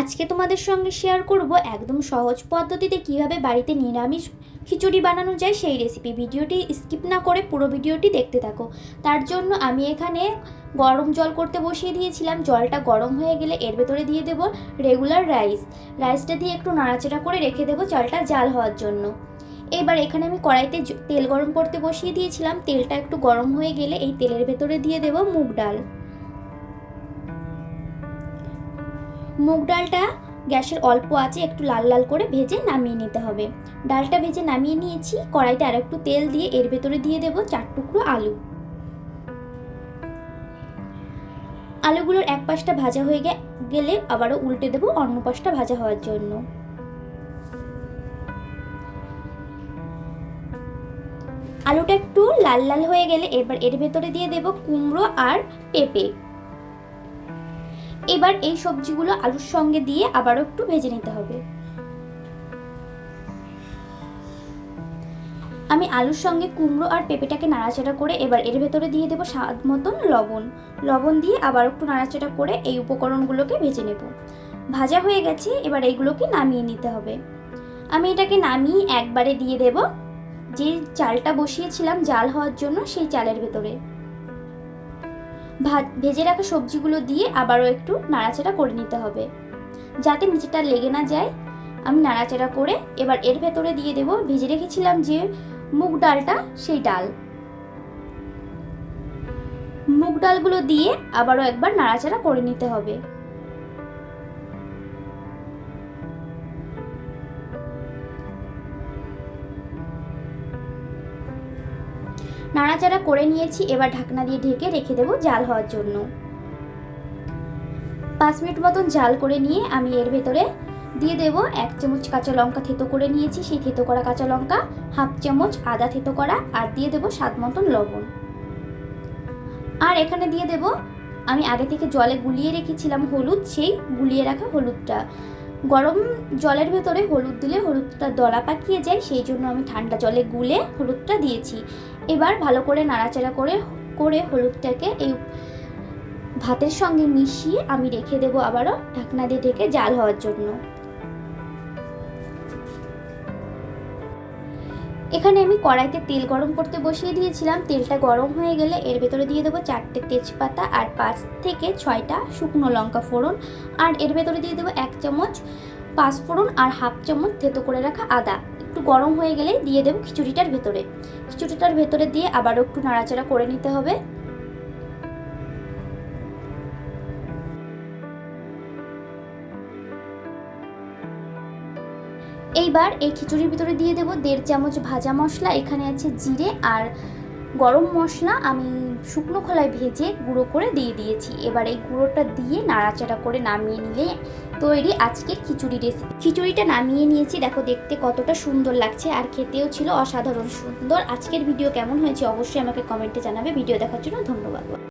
আজকে তোমাদের সঙ্গে শেয়ার করব একদম সহজ পদ্ধতিতে কীভাবে বাড়িতে নিরামিষ খিচুড়ি বানানো যায় সেই রেসিপি ভিডিওটি স্কিপ না করে পুরো ভিডিওটি দেখতে থাকো। তার জন্য আমি এখানে গরম জল করতে বসিয়ে দিয়েছিলাম। জলটা গরম হয়ে গেলে এর ভেতরে দিয়ে দেবো রেগুলার রাইস রাইসটা দিয়ে একটু নাড়াচাড়া করে রেখে দেবো জলটা জাল হওয়ার জন্য। এবার এখানে আমি কড়াইতে তেল গরম করতে বসিয়ে দিয়েছিলাম। তেলটা একটু গরম হয়ে গেলে এই তেলের ভেতরে দিয়ে দেবো মুগ ডাল। মুগ ডালটা গ্যাসের অল্প আছে একটু লাল লাল করে ভেজে নামিয়ে নিতে হবে। ডালটা ভেজে নামিয়ে নিয়েছি, কড়াইতে আর একটু তেল দিয়ে এর ভেতরে দিয়ে দেবো চার টুকরো আলু। আলুগুলোর এক পাশটা ভাজা হয়ে গেলে আবারও উল্টে দেবো অন্য পাশটা ভাজা হওয়ার জন্য। আলুটা একটু লাল লাল হয়ে গেলে এবার এর ভেতরে দিয়ে দেবো কুমড়ো আর পেঁপে। এবার এই সবজিগুলো আলুর সঙ্গে দিয়ে আবারও একটু ভেজে নিতে হবে। আমি আলুর সঙ্গে কুমড়ো আর পেঁপেটাকে নাড়াচাড়া করে এবার এর ভেতরে দিয়ে দেবো স্বাদ মতন লবণ। লবণ দিয়ে আবার একটু নাড়াচাড়া করে এই উপকরণগুলোকে ভেজে নেব। ভাজা হয়ে গেছে, এবার এইগুলোকে নামিয়ে নিতে হবে। আমি এটাকে নামিয়ে একবারে দিয়ে দেব। যে চালটা বসিয়েছিলাম জাল হওয়ার জন্য সেই চালের ভেতরে। ভাত ভেজে রাখা সবজিগুলো দিয়ে আবারও একটু নাড়াচাড়া করে নিতে হবে। যাতে নিচেটা লেগে না যায়, আমি নাড়াচাড়া করে এবার এর ভেতরে দিয়ে দেব, ভেজে রেখেছিলাম যে মুগ ডালটা, সেই ডাল। মুগ ডালগুলো দিয়ে আবারও একবার নাড়াচাড়া করে নিতে হবে। নাড়াচাড়া করে নিয়েছি, এবার ঢাকনা দিয়ে ঢেকে রেখে দেবো জাল হওয়ার জন্য। পাঁচ মিনিট মতন জাল করে নিয়ে আমি এর ভেতরে দিয়ে দেবো এক চামচ কাঁচা লঙ্কা থেতো করে নিয়েছি, সেই থেতো করা কাঁচা লঙ্কা, হাফ চামচ আদা থেতো করা, আর দিয়ে দেবো স্বাদ মতন লবণ। আর এখানে দিয়ে দেবো, আমি আগে থেকে জলে গুলিয়ে রেখেছিলাম হলুদ, সেই গুলিয়ে রাখা হলুদটা। গরম জলের ভেতরে হলুদ দিলে হলুদটা দলা পাকিয়ে যায়, সেই জন্য আমি ঠান্ডা জলে গুলে হলুদটা দিয়েছি। এবার ভালো করে নাড়াচাড়া করে করে হলুদটাকে এই ভাতের সঙ্গে মিশিয়ে আমি রেখে দেবো আবারও ঢাকনা দিয়ে ঢেকে জাল হওয়ার জন্য। এখানে আমি কড়াইতে তেল গরম করতে বসিয়ে দিয়েছিলাম। তেলটা গরম হয়ে গেলে এর ভেতরে দিয়ে দেবো চারটে তেজপাতা আর পাঁচ থেকে ছয়টা শুকনো লঙ্কা ফোড়ন। আর এর ভেতরে দিয়ে দেবো এক চামচ পাঁচ ফোড়ন আর হাফ চামচ থেতো করে রাখা আদা। একটু গরম হয়ে গেলে দিয়ে দেবো খিচুড়িটার ভেতরে। খিচুড়িটার ভেতরে দিয়ে আবারও একটু নাড়াচাড়া করে নিতে হবে। এইবার এই খিচুড়ির ভিতরে দিয়ে দেবো দেড় চামচ ভাজা মশলা, এখানে আছে জিরে আর গরম মশলা আমি শুকনো খোলায় ভেজে গুঁড়ো করে দিয়ে দিয়েছি। এবার এই গুঁড়োটা দিয়ে নাড়াচাড়া করে নামিয়ে নিলে তৈরি আজকের খিচুড়ি রেসিপি খিচুড়িটা নামিয়ে নিয়েছি, দেখো দেখতে কতটা সুন্দর লাগছে আর খেতেও ছিল অসাধারণ সুন্দর। আজকের ভিডিও কেমন হয়েছে অবশ্যই আমাকে কমেন্টে জানাবে। ভিডিও দেখার জন্য ধন্যবাদ।